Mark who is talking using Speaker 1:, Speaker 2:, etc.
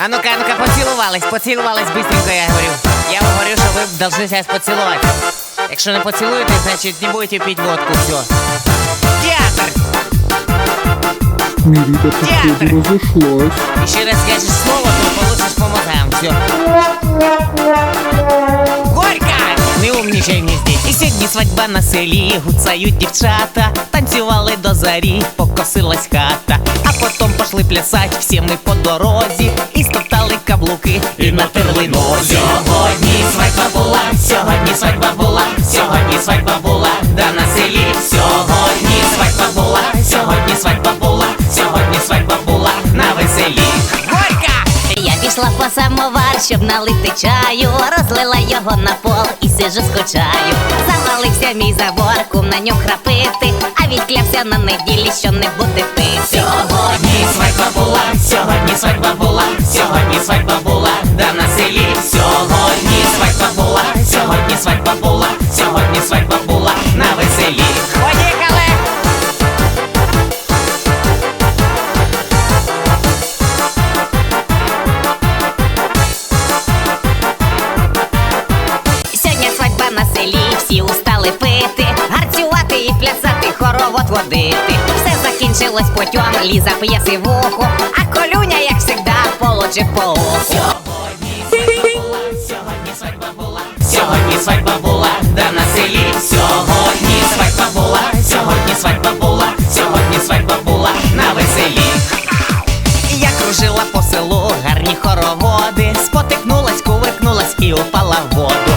Speaker 1: А ну-ка, а ну-ка, поцілувались, поцілувались быстренько, я говорю. Я вам говорю, что вы должны сейчас поцеловать. Якщо не поцілуєте, значить не будете пить водку, все. Театр!
Speaker 2: Мирита, походу,
Speaker 1: Театр.
Speaker 2: разошлась.
Speaker 1: Еще раз скажешь слово, то получишь по мозгам, все. Горько! Не умнічай мені здесь. І сьогодні свадьба на селі, гуцають дівчата, танцювали до зарі, покосилась хата. А потім пошли плясать, всі ми по дорозі, і стоптали каблуки, і натерли нозі. Сьогодні свадьба була, сьогодні свадьба була, сьогодні свадьба була, да на селі. Сьогодні свадьба була, сьогодні свадьба була, сьогодні свадьба була на веселі. Я пішла по самовар, щоб налити чаю, розлила його на пол і сижу скучаю. Завалився мій забор, кум на ньому храпити, а відклявся на неділі, що не буде пити. всі устали пити, гарцювати і плясати, хоровод водити. Все закінчилось путем, ліза п'є сивуху, а колюня, як завжди, получив по була, Сьогодні свадьба була, да на селі, сьогодні свадьба була, сьогодні свадьба була, сьогодні свадьба була на веселі. Я кружила по селу гарні хороводи, спотикнулась, кувиркнулась і упала в воду.